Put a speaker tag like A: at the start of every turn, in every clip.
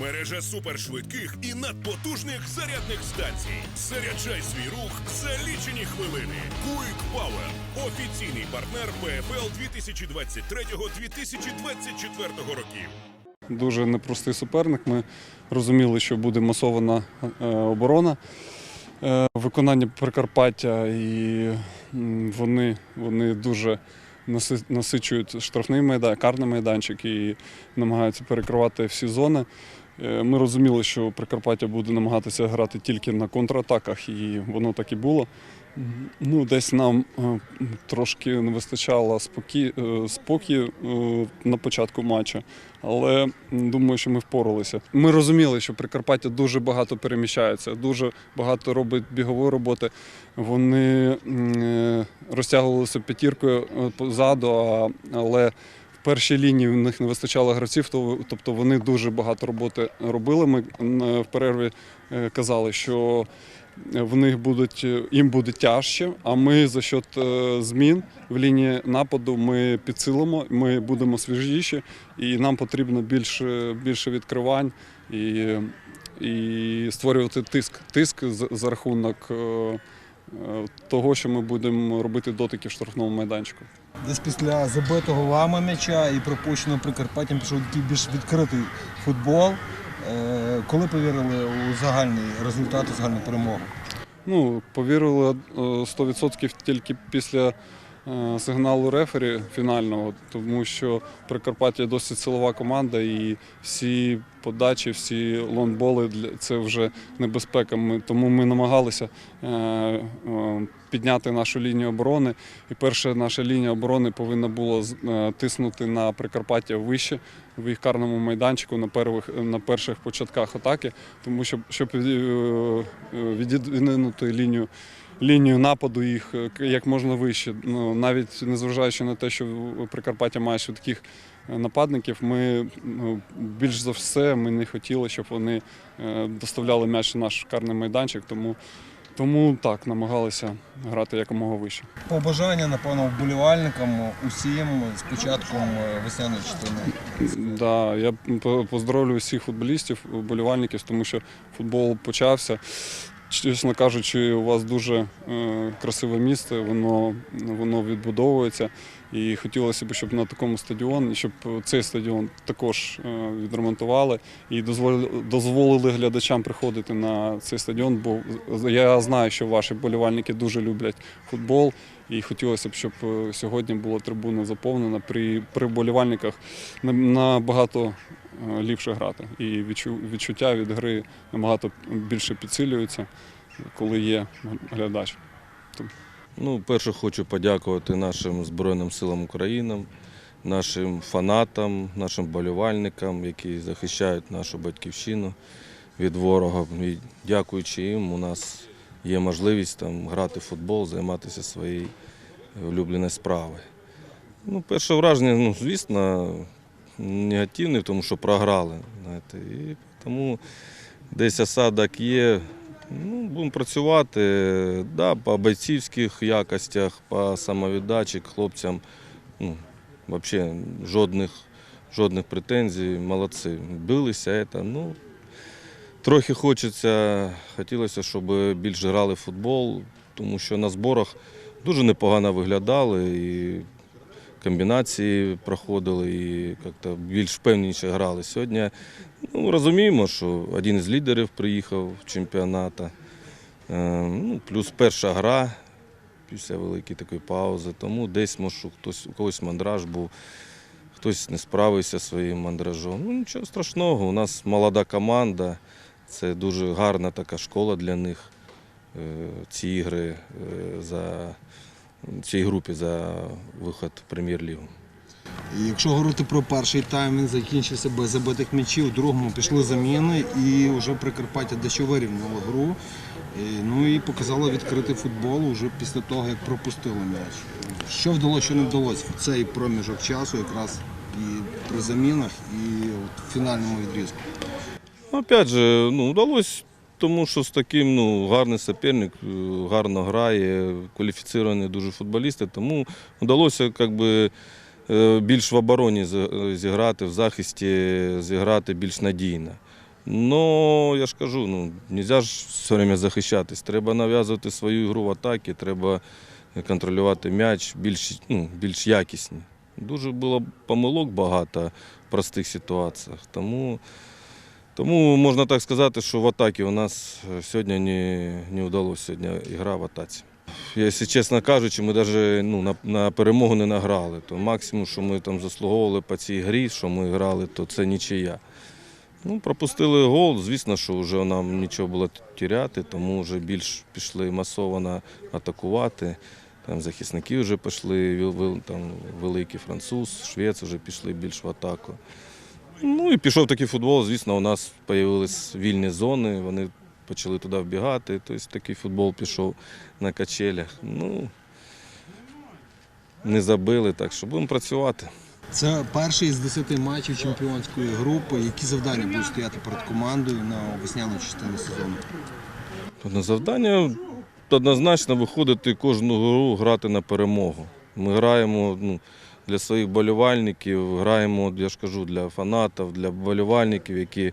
A: Мережа супершвидких і надпотужних зарядних станцій. Заряджай свій рух за лічені хвилини. Quick Power – офіційний партнер ПФЛ 2023-2024 років.
B: Дуже непростий суперник. Ми розуміли, що буде масована е, оборона е, виконання Прикарпаття, і вони, вони дуже насичують штрафний майдан, карний майданчик і намагаються перекривати всі зони. Е, Ми розуміли, що Прикарпаття буде намагатися грати тільки на контратаках, і воно так і було. Ну, десь нам е, трошки не вистачало е, е, на початку матчу, але думаю, що ми впоралися. Ми розуміли, що Прикарпаття дуже багато переміщається, дуже багато робить бігової роботи. Вони розтягувалися п'ятіркою позаду, але першій лінії в них не вистачало гравців, то- тобто вони дуже багато роботи робили. Ми в перерві е, казали, що в них будуть їм буде тяжче. А ми за счет е, змін в лінії нападу ми підсилимо, ми будемо свіжіші, і нам потрібно більше, більше відкривань і, і створювати тиск, тиск за, рахунок е, е, того, що ми будемо робити дотики в штрафному майданчику.
C: Десь після забитого вами м'яча і пропущеного Прикарпаттям пішов такий більш відкритий футбол. Е, Коли повірили у загальний результат, у загальну перемогу?
B: Ну, повірили е, 100% тільки після е, сигналу рефері фінального, тому що Прикарпаття досить силова команда, і всі подачі, всі лонболи це вже небезпека. Ми, тому ми намагалися е, е, підняти нашу лінію оборони. І перша наша лінія оборони повинна була е, тиснути на Прикарпаття вище в їх карному майданчику на первих на перших початках атаки, тому що щоб е, е, лінію. Лінію нападу їх е, як можна вище. Ну, навіть незважаючи на те, що Прикарпаття має швидких е, нападників, ми ну, більш за все ми не хотіли, щоб вони е, доставляли м'яч на наш карний майданчик, тому, тому так намагалися грати якомога вище.
C: Побажання, напевно, вболівальникам усім з початком весняної частини.
B: Да, я по- поздоровлю всіх футболістів, вболівальників, тому що футбол почався. Чесно кажучи, у вас дуже е, красиве місце, воно, воно відбудовується. І хотілося б, щоб на такому стадіоні, щоб цей стадіон також е, відремонтували і дозволили, глядачам приходити на цей стадіон, бо я знаю, що ваші болівальники дуже люблять футбол. І хотілося б, щоб е, сьогодні була трибуна заповнена при, при вболівальниках на- набагато ліпше грати. І відчуття від гри набагато більше підсилюються, коли є глядач.
D: Ну, перше хочу подякувати нашим Збройним силам України, нашим фанатам, нашим болівальникам, які захищають нашу батьківщину від ворога. І дякуючи їм, у нас є можливість там грати в футбол, займатися своєю улюбленою справою. Ну, перше враження, ну, звісно, негативне, тому що програли. Знаєте, і тому десь осадок є. Ну, будемо працювати да, по бойцівських якостях, по самовіддачі хлопцям. Ну, взагалі жодних, жодних претензій, молодці. Билися, це, ну, трохи хочеться, хотілося, щоб більше грали в футбол, тому що на зборах дуже непогано виглядали і комбінації проходили, і як-то більш впевненіше грали. Сьогодні ну, розуміємо, що один із лідерів приїхав чемпіонату. Е, Ну, плюс перша гра після великої такої паузи. Тому десь може хтось у когось мандраж був, хтось не справився своїм мандражом. Ну, нічого страшного, у нас молода команда, це дуже гарна така школа для них. Е, Ці ігри е, за цій групі за виход в прем'єр-лігу.
C: Якщо говорити про перший тайм, він закінчився без забитих м'ячів, у другому пішли заміни і вже Прикарпаття дещо вирівняло гру. Ну і показало відкритий футбол уже після того, як пропустили м'яч. Що вдалося, що не вдалося в цей проміжок часу, якраз і при замінах, і от в фінальному відрізку.
D: Ну, Опять же, ну, вдалося, тому що з таким ну, гарний суперник, е, гарно грає, кваліфіціровані дуже футболісти, тому вдалося як би, е, більш в обороні зіграти, в захисті зіграти більш надійно. Ну, я ж кажу, ну, нельзя ж все время захищатись. Треба нав'язувати свою ігру в атаки, треба контролювати м'яч більш, ну, більш якісні. Дуже було помилок багато в простих ситуаціях. Тому, тому можна так сказати, що в атакі у нас е, сьогодні не, не вдалося сьогодні ігра в атаці. Якщо чесно кажучи, ми навіть ну, на, на перемогу не награли. То максимум, що ми там заслуговували по цій грі, що ми грали, то це нічия. Ну, пропустили гол, звісно, що вже нам нічого було тіряти, тому вже більш пішли масово атакувати. Там захисники вже пішли, там великий француз, швець вже пішли більш в атаку. Ну і пішов такий футбол. Звісно, у нас з'явились вільні зони, вони почали туди вбігати. Тобто такий футбол пішов на качелях. Ну, не забили, так що будемо працювати.
C: Це перший з 10 матчів чемпіонської групи. Які завдання будуть стояти перед командою на весняну частину сезону?
D: На завдання однозначно виходити кожну гру грати на перемогу. Ми граємо ну, для своїх болівальників, граємо, я ж кажу, для фанатів, для болівальників, які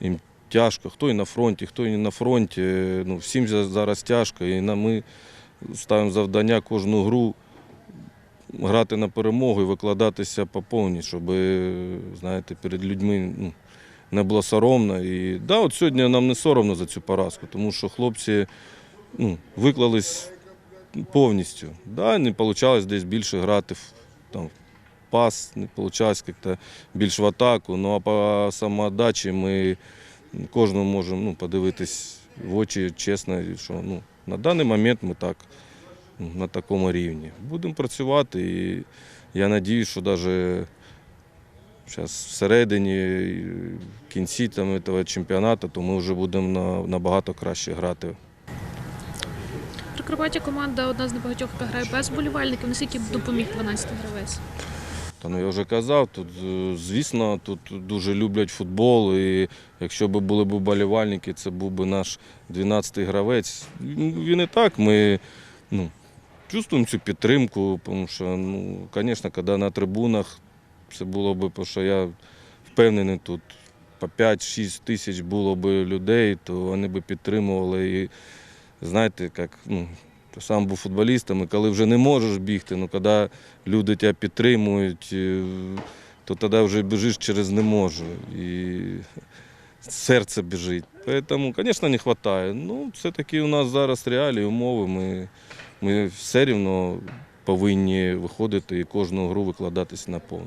D: їм тяжко, хто і на фронті, хто і не на фронті. Ну, всім зараз тяжко. І ми ставимо завдання кожну гру грати на перемогу і викладатися по повній, щоб знаєте, перед людьми ну, не було соромно. І да, от сьогодні нам не соромно за цю поразку, тому що хлопці ну, виклались повністю. Да, не вийшло десь більше грати там, пас, не вийшло як-то більш в атаку. Ну а по самоотдачі ми кожному можемо ну, подивитись в очі чесно, що ну, на даний момент ми так на такому рівні. Будемо працювати і я сподіваюся, що навіть зараз всередині, в кінці там, цього чемпіонату, то ми вже будемо набагато краще грати.
E: Прикарпаття команда одна з небагатьох, яка грає без болівальників. Наскільки допоміг 12 гравець?
D: Та ну я вже казав, тут, е, звісно, тут дуже люблять футбол. І якщо б були б болівальники, це був би наш 12-й гравець. Він і так, ми ну, чувствуємо цю підтримку, тому що, ну, звісно, коли на трибунах це було б, що я впевнений, тут по 5-6 тисяч було б людей, то вони б підтримували. І знаєте, як ну, сам був футболістом, і коли вже не можеш бігти, ну коли люди тебе підтримують, е, то тоді вже біжиш через не можу. І серце біжить. Тому, звісно, не вистачає. Ну, все-таки у нас зараз реалії, умови. Ми, ми все рівно повинні виходити і кожну гру викладатися на повну.